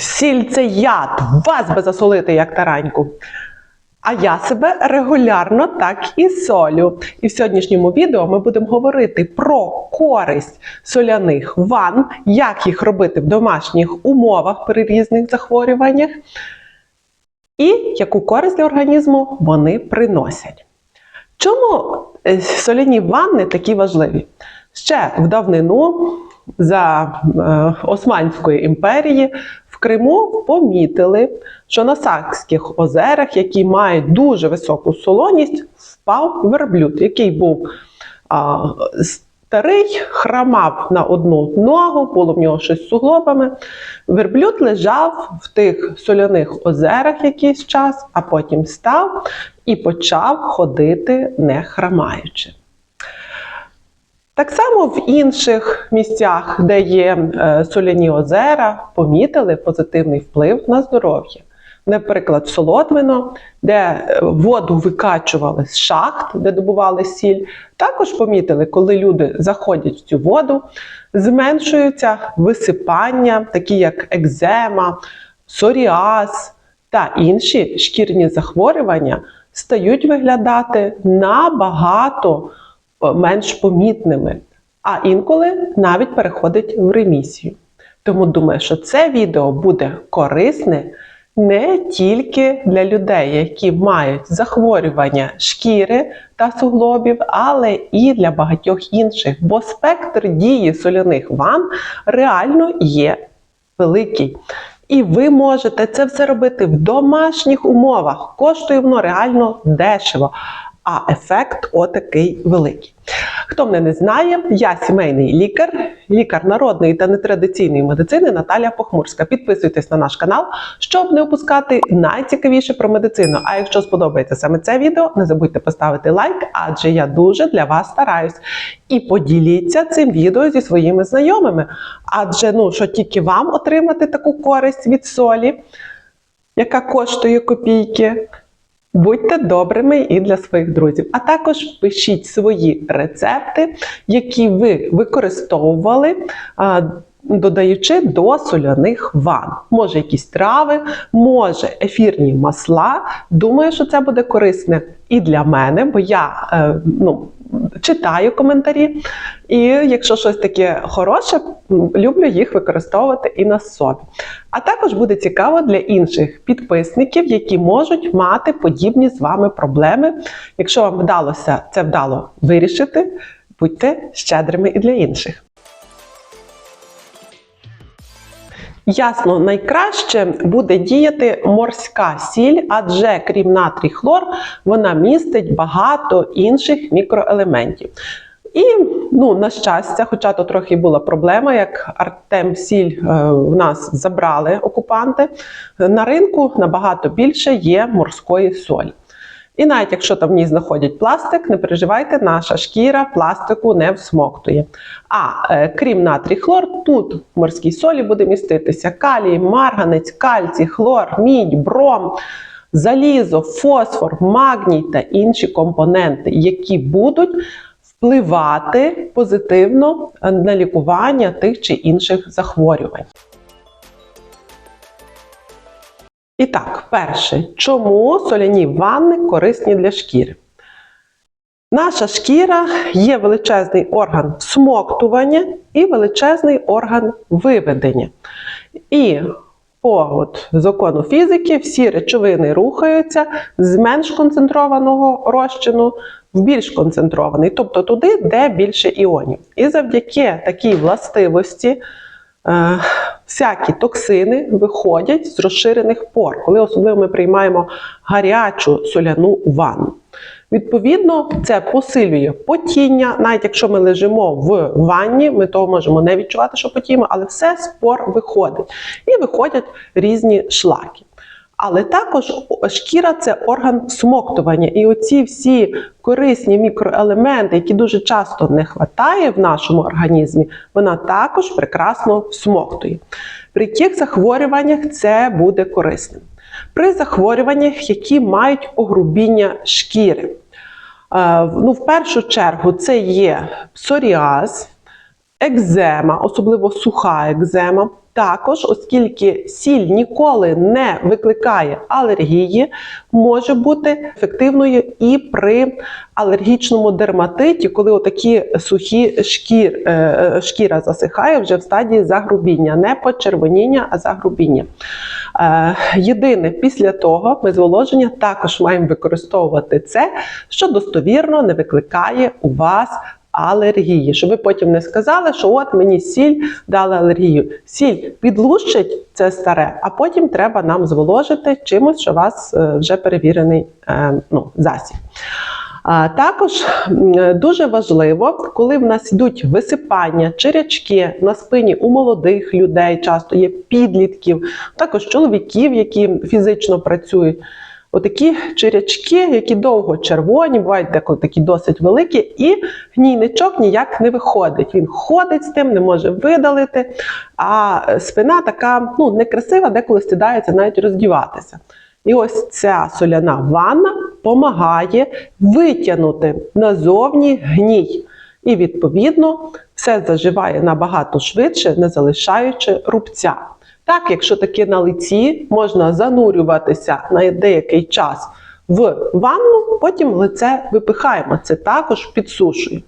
Сіль яд, вас би засолити, як тараньку. А я себе регулярно так і солю. І в сьогоднішньому відео ми будемо говорити про користь соляних ванн, як їх робити в домашніх умовах при різних захворюваннях, і яку користь для організму вони приносять. Чому е, соляні ванни такі важливі? Ще в давнину за е, Османської імперії Криму помітили, що на Сакських озерах, які мають дуже високу солоність, впав верблюд, який був а, старий, храмав на одну ногу, було в нього щось з суглобами. Верблюд лежав в тих соляних озерах якийсь час, а потім став і почав ходити не храмаючи. Так само в інших місцях, де є е, соляні озера, помітили позитивний вплив на здоров'я. Наприклад, Солотвино, де е, воду викачували з шахт, де добували сіль, також помітили, коли люди заходять в цю воду, зменшуються висипання, такі як екзема, псоріаз та інші шкірні захворювання, стають виглядати набагато менш помітними, а інколи навіть переходить в ремісію. Тому думаю, що це відео буде корисне не тільки для людей, які мають захворювання шкіри та суглобів, але і для багатьох інших, бо спектр дії соляних ванн реально є великий. І ви можете це все робити в домашніх умовах. Коштує воно реально дешево, а ефект отакий великий. Хто мене не знає, я сімейний лікар, лікар народної та нетрадиційної медицини Наталія Похмурська. Підписуйтесь на наш канал, щоб не опускати найцікавіше про медицину. А якщо сподобається саме це відео, не забудьте поставити лайк, адже я дуже для вас стараюсь. І поділіться цим відео зі своїми знайомими. Адже ну що тільки вам отримати таку користь від солі, яка коштує копійки. Будьте добрими і для своїх друзів. А також пишіть свої рецепти, які ви використовували, додаючи до соляних ванн. Може, якісь трави, може ефірні масла. Думаю, що це буде корисне і для мене, бо я е, ну, читаю коментарі. І якщо щось таке хороше, люблю їх використовувати і на собі. А також буде цікаво для інших підписників, які можуть мати подібні з вами проблеми. Якщо вам вдалося це вдало вирішити, будьте щедрими і для інших. Ясно, найкраще буде діяти морська сіль, адже крім натрій хлор, вона містить багато інших мікроелементів. І ну, на щастя, хоча то трохи була проблема, як Артем Сіль е, в нас забрали окупанти, на ринку набагато більше є морської солі. І навіть якщо там в ній знаходять пластик, не переживайте, наша шкіра пластику не всмоктує. А е, крім натрій хлор, тут в морській солі буде міститися калій, марганець, кальцій, хлор, мідь, бром, залізо, фосфор, магній та інші компоненти, які будуть впливати позитивно на лікування тих чи інших захворювань. І так, перше, чому соляні ванни корисні для шкіри? Наша шкіра є величезний орган всмоктування і величезний орган виведення. І по от, закону фізики всі речовини рухаються з менш концентрованого розчину в більш концентрований, тобто туди, де більше іонів. І завдяки такій властивості всякі токсини виходять з розширених пор, коли особливо ми приймаємо гарячу соляну ванну. Відповідно, це посилює потіння. Навіть якщо ми лежимо в ванні, ми того можемо не відчувати, що потіємо, але все з пор виходить. І виходять різні шлаки. Але також шкіра це орган всмоктування. І оці всі корисні мікроелементи, які дуже часто не вистачає в нашому організмі, вона також прекрасно всмоктує. При яких захворюваннях це буде корисним? При захворюваннях, які мають огрубіння шкіри. Е, Ну, в першу чергу, це є псоріаз, екзема, особливо суха екзема, Також, оскільки сіль ніколи не викликає алергії, може бути ефективною і при алергічному дерматиті, коли отакі сухі шкір, е, е, шкіра засихає вже в стадії загрубіння, не почервоніння, а загрубіння. Е, Єдине, після того ми зволоження також маємо використовувати це, що достовірно не викликає у вас алергії. Щоб ви потім не сказали, що от мені сіль дала алергію. Сіль підлущить це старе, а потім треба нам зволожити чимось, що у вас е, вже перевірений е, ну, засіб. А також дуже важливо, коли в нас йдуть висипання, черячки на спині у молодих людей, часто є підлітків, також чоловіків, які фізично працюють. Отакі черячки, які довго червоні, бувають деколи такі досить великі, і гнійничок ніяк не виходить. Він ходить з тим, не може видалити. А спина така ну, некрасива, деколи стидається навіть роздіватися. І ось ця соляна ванна допомагає витягнути назовні гній. І, відповідно, все заживає набагато швидше, не залишаючи рубця. Так, якщо таке на лиці, можна занурюватися на деякий час в ванну, потім лице випихаємо. Це також підсушує.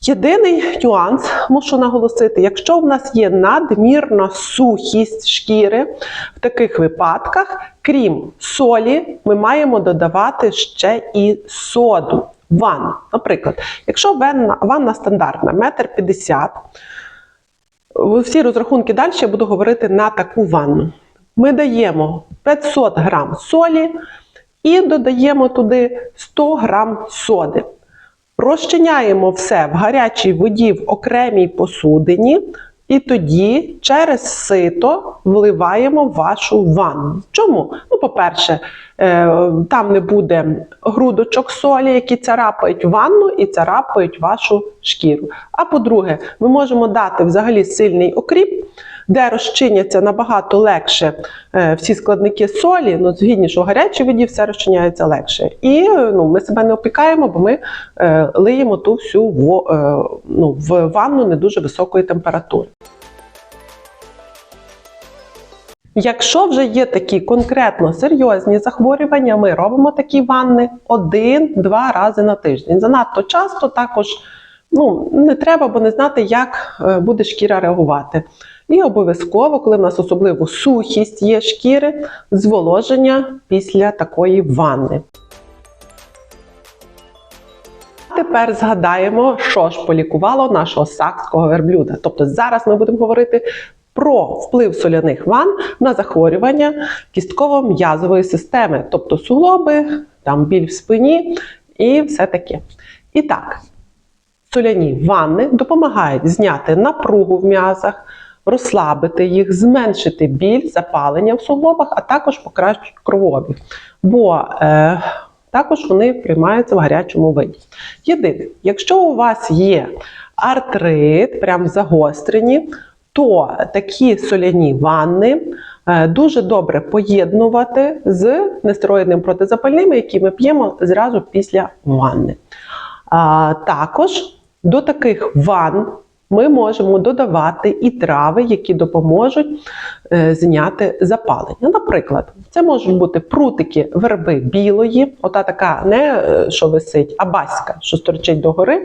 Єдиний нюанс, мушу наголосити, якщо в нас є надмірна сухість шкіри, в таких випадках, крім солі, ми маємо додавати ще і соду ванну. Наприклад, якщо ванна, ванна стандартна, метр п'ятдесят, всі розрахунки далі я буду говорити на таку ванну. Ми даємо 500 грам солі і додаємо туди 100 грам соди. Розчиняємо все в гарячій воді в окремій посудині, і тоді через сито вливаємо вашу ванну. Чому? Ну, по-перше, е, там не буде грудочок солі, які царапають ванну і царапають вашу шкіру. А по-друге, ми можемо дати взагалі сильний окріп, де розчиняться набагато легше е, всі складники солі, ну згідні, що в гарячій воді все розчиняється легше. І ну, ми себе не опікаємо, бо ми е, лиємо ту всю во, е, ну, в ванну не дуже високої температури. Якщо вже є такі конкретно серйозні захворювання, ми робимо такі ванни один-два рази на тиждень. Занадто часто також ну, не треба, бо не знати, як буде шкіра реагувати. І обов'язково, коли в нас особливо сухість є шкіри, зволоження після такої ванни. Тепер згадаємо, що ж полікувало нашого сакського верблюда. Тобто зараз ми будемо говорити про вплив соляних ванн на захворювання кістково-м'язової системи, тобто суглоби, там біль в спині і все таке. І так, соляні ванни допомагають зняти напругу в м'язах, розслабити їх, зменшити біль, запалення в суглобах, а також покращити кровообіг. Бо е, також вони приймаються в гарячому виді. Єдине, якщо у вас є артрит, прям загострені, то такі соляні ванни е, дуже добре поєднувати з нестероїдним протизапальним, які ми п'ємо зразу після ванни. А, також до таких ванн ми можемо додавати і трави, які допоможуть е, зняти запалення. Наприклад, це можуть бути прутики верби білої, ота така не е, що висить, а баська, що сторчить догори.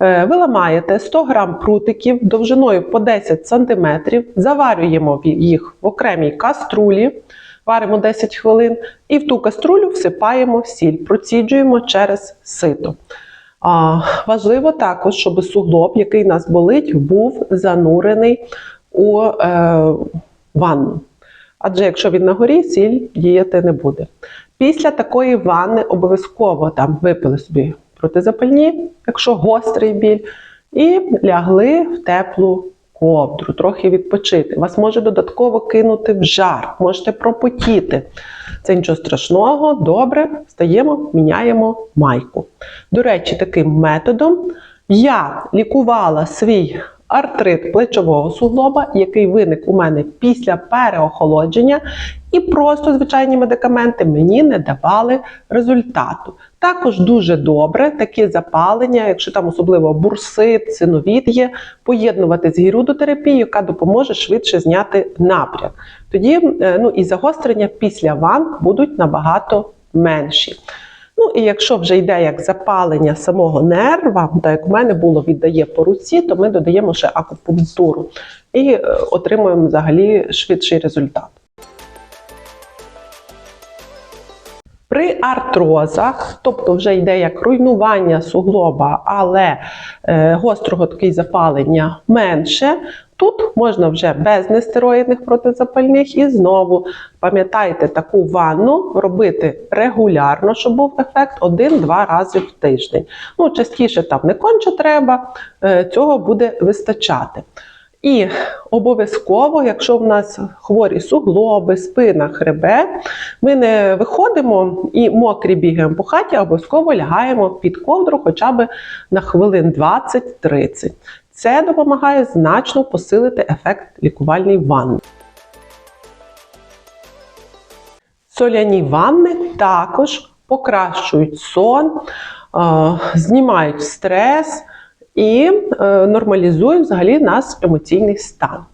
Е, Ви ламаєте 100 грам прутиків довжиною по 10 см, заварюємо їх в окремій каструлі, варимо 10 хвилин, і в ту каструлю всипаємо сіль, проціджуємо через сито. А, важливо також, щоб суглоб, який нас болить, був занурений у е, ванну. Адже якщо він на горі, сіль діяти не буде. Після такої ванни обов'язково там випили собі протизапальні, якщо гострий біль, і лягли в теплу ковдру, трохи відпочити. Вас може додатково кинути в жар, можете пропотіти. Це нічого страшного, добре, встаємо, міняємо майку. До речі, таким методом я лікувала свій артрит плечового суглоба, який виник у мене після переохолодження, І просто звичайні медикаменти мені не давали результату. Також дуже добре такі запалення, якщо там особливо бурсит, синовіт є, поєднувати з гірудотерапією, яка допоможе швидше зняти напряг. Тоді е, ну, і загострення після ван будуть набагато менші. Ну і якщо вже йде як запалення самого нерва, так як у мене було віддає по руці, то ми додаємо ще акупунктуру і е, отримуємо взагалі швидший результат. При артрозах, тобто вже йде як руйнування суглоба, але е, гострого такий запалення менше. Тут можна вже без нестероїдних протизапальних і знову пам'ятайте таку ванну робити регулярно, щоб був ефект один-два рази в тиждень. Ну, частіше там не конче треба, е, цього буде вистачати. І обов'язково, якщо в нас хворі суглоби, спина, хребет, ми не виходимо і мокрі бігаємо по хаті, а обов'язково лягаємо під ковдру хоча б на хвилин 20-30. Це допомагає значно посилити ефект лікувальної ванни. Соляні ванни також покращують сон, знімають стрес і е, нормалізують взагалі наш емоційний стан.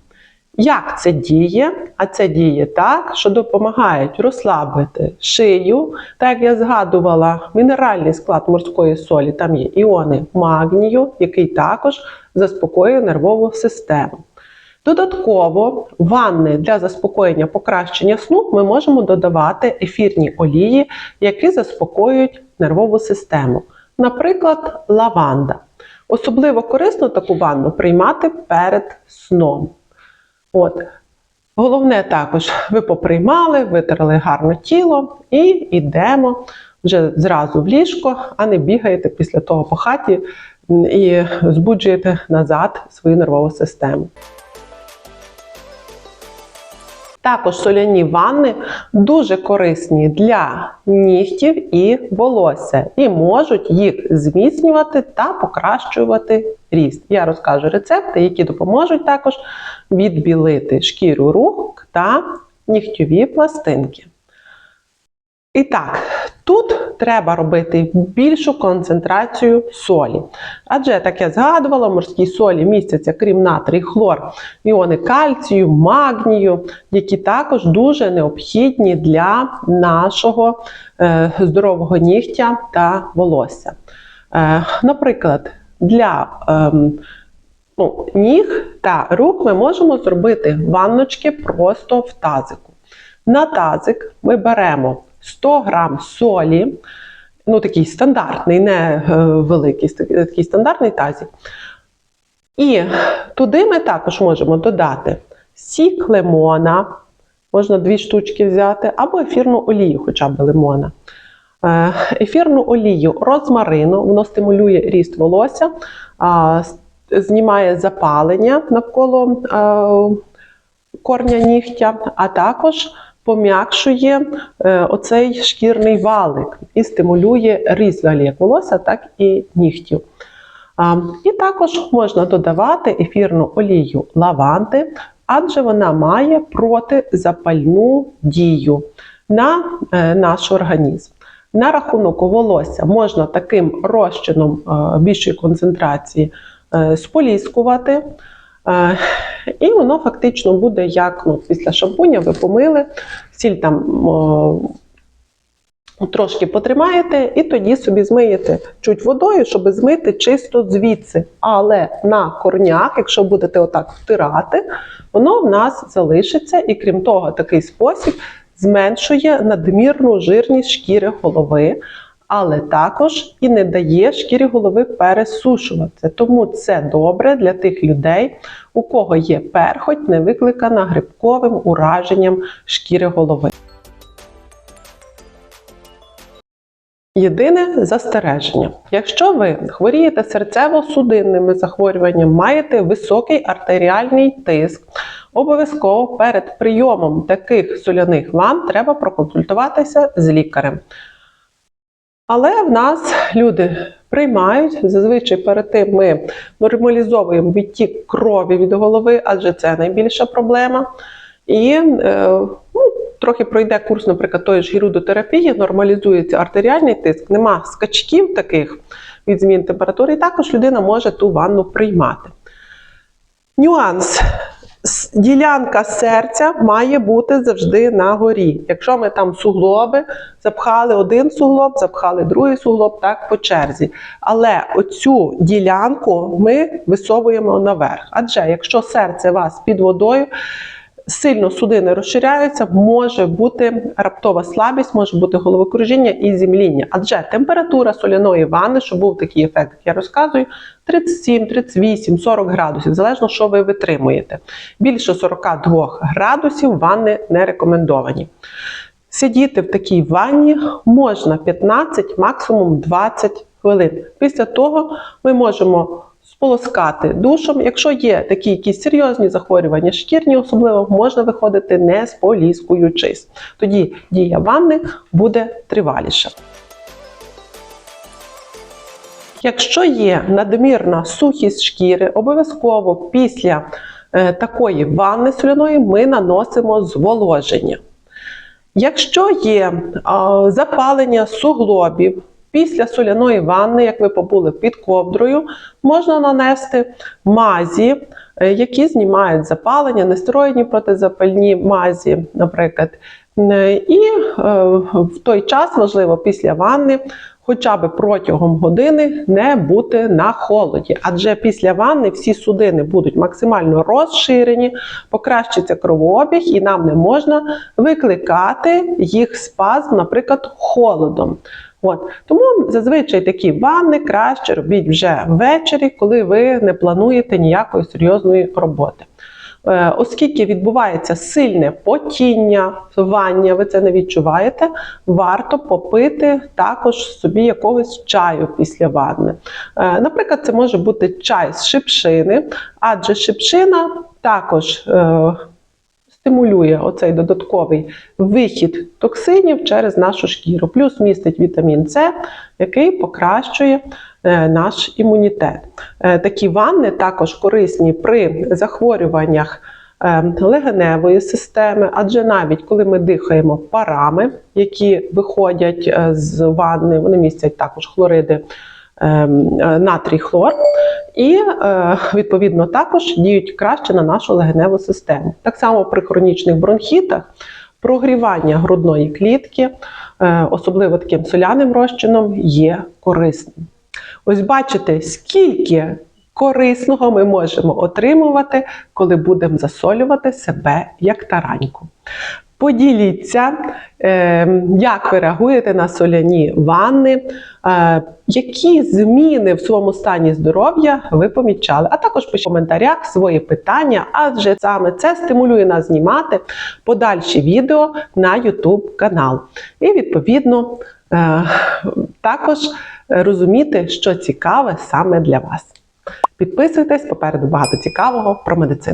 Як це діє? А це діє так, що допомагають розслабити шию. Так як я згадувала, мінеральний склад морської солі, там є іони магнію, який також заспокоює нервову систему. Додатково ванни для заспокоєння покращення сну ми можемо додавати ефірні олії, які заспокоюють нервову систему. Наприклад, лаванда. Особливо корисно таку ванну приймати перед сном. От. Головне також, ви поприймали, витерли гарно тіло і йдемо вже зразу в ліжко, а не бігаєте після того по хаті і збуджуєте назад свою нервову систему. Також соляні ванни дуже корисні для нігтів і волосся, і можуть їх зміцнювати та покращувати ріст. Я розкажу рецепти, які допоможуть також відбілити шкіру рук та нігтьові пластинки. І так, тут треба робити більшу концентрацію солі. Адже, так я згадувала, в морській солі містяться, крім натрій, хлор, іони кальцію, магнію, які також дуже необхідні для нашого е, здорового нігтя та волосся. Е, наприклад, для е, ну, ніг та рук ми можемо зробити ванночки просто в тазику. На тазик ми беремо 100 грам солі, ну такий стандартний, не е, великий, такий стандартний тазик. І туди ми також можемо додати сік лимона, можна дві штучки взяти, або ефірну олію, хоча б лимона. Е, ефірну олію розмарину, воно стимулює ріст волосся, знімає запалення навколо е, корня нігтя, а також пом'якшує е, оцей шкірний валик і стимулює ріст як волосся, так і нігтів. І також можна додавати ефірну олію лаванди, адже вона має протизапальну дію на е, наш організм. На рахунок волосся можна таким розчином е, більшої концентрації споліскувати. Е, і воно фактично буде як ну, після шампуня ви помили, сіль там о, трошки потримаєте, і тоді собі змиєте чуть водою, щоб змити чисто звідси. Але на корнях, якщо будете отак втирати, воно в нас залишиться, і крім того, такий спосіб зменшує надмірну жирність шкіри голови але також і не дає шкірі голови пересушуватися. Тому це добре для тих людей, у кого є перхоть, не викликана грибковим ураженням шкіри голови. Єдине застереження: якщо ви хворієте серцево-судинними захворюваннями, маєте високий артеріальний тиск, обов'язково перед прийомом таких соляних ванн треба проконсультуватися з лікарем. Але в нас люди приймають зазвичай перед тим ми нормалізовуємо відтік крові від голови, адже це найбільша проблема. І е, ну, трохи пройде курс, наприклад, тої ж гірудотерапії, нормалізується артеріальний тиск, нема скачків таких від змін температури, і також людина може ту ванну приймати. Нюанс. Ділянка серця має бути завжди на горі. Якщо ми там суглоби, запхали один суглоб, запхали другий суглоб, так по черзі. Але оцю ділянку ми висовуємо наверх. Адже якщо серце у вас під водою, сильно судини розширяються, може бути раптова слабість, може бути головокружіння і зімління. Адже температура соляної ванни, щоб був такий ефект, як я розказую, 37, 38, 40 градусів, залежно, що ви витримуєте. Більше 42 градусів ванни не рекомендовані. Сидіти в такій ванні можна 15, максимум 20 хвилин. Після того ми можемо сполоскати душом. Якщо є такі якісь серйозні захворювання, шкірні особливо, можна виходити не споліскуючись. Тоді дія ванни буде триваліша. Якщо є надмірна сухість шкіри, обов'язково після е, такої ванни соляної ми наносимо зволоження. Якщо є запалення суглобів після соляної ванни, як ви побули під ковдрою, можна нанести мазі, е, які знімають запалення, нестероїдні протизапальні мазі, наприклад. Е, І е, в той час, важливо, після ванни, хоча б протягом години не бути на холоді. Адже після ванни всі судини будуть максимально розширені, покращиться кровообіг, і нам не можна викликати їх спазм, наприклад, холодом. От. Тому зазвичай такі ванни краще робіть вже ввечері, коли ви не плануєте ніякої серйозної роботи. Е, Оскільки відбувається сильне потіння, вання, ви це не відчуваєте, варто попити також собі якогось чаю після ванни. Е, Наприклад, це може бути чай з шипшини, адже шипшина також е, стимулює оцей додатковий вихід токсинів через нашу шкіру, плюс містить вітамін С, який покращує е, наш імунітет. Е, Такі ванни також корисні при захворюваннях е, легеневої системи, адже навіть коли ми дихаємо парами, які виходять з ванни, вони містять також хлориди. Ем, е, Натрій хлор, і е, відповідно також діють краще на нашу легеневу систему. Так само при хронічних бронхітах прогрівання грудної клітки, е, особливо таким соляним розчином, є корисним. Ось бачите, скільки корисного ми можемо отримувати, коли будемо засолювати себе як тараньку. Поділіться, е, як ви реагуєте на соляні ванни, е, які зміни в своєму стані здоров'я ви помічали. А також пишіть в коментарях свої питання, адже саме це стимулює нас знімати подальші відео на YouTube канал. І відповідно е, також розуміти, що цікаве саме для вас. Підписуйтесь, попереду багато цікавого про медицину.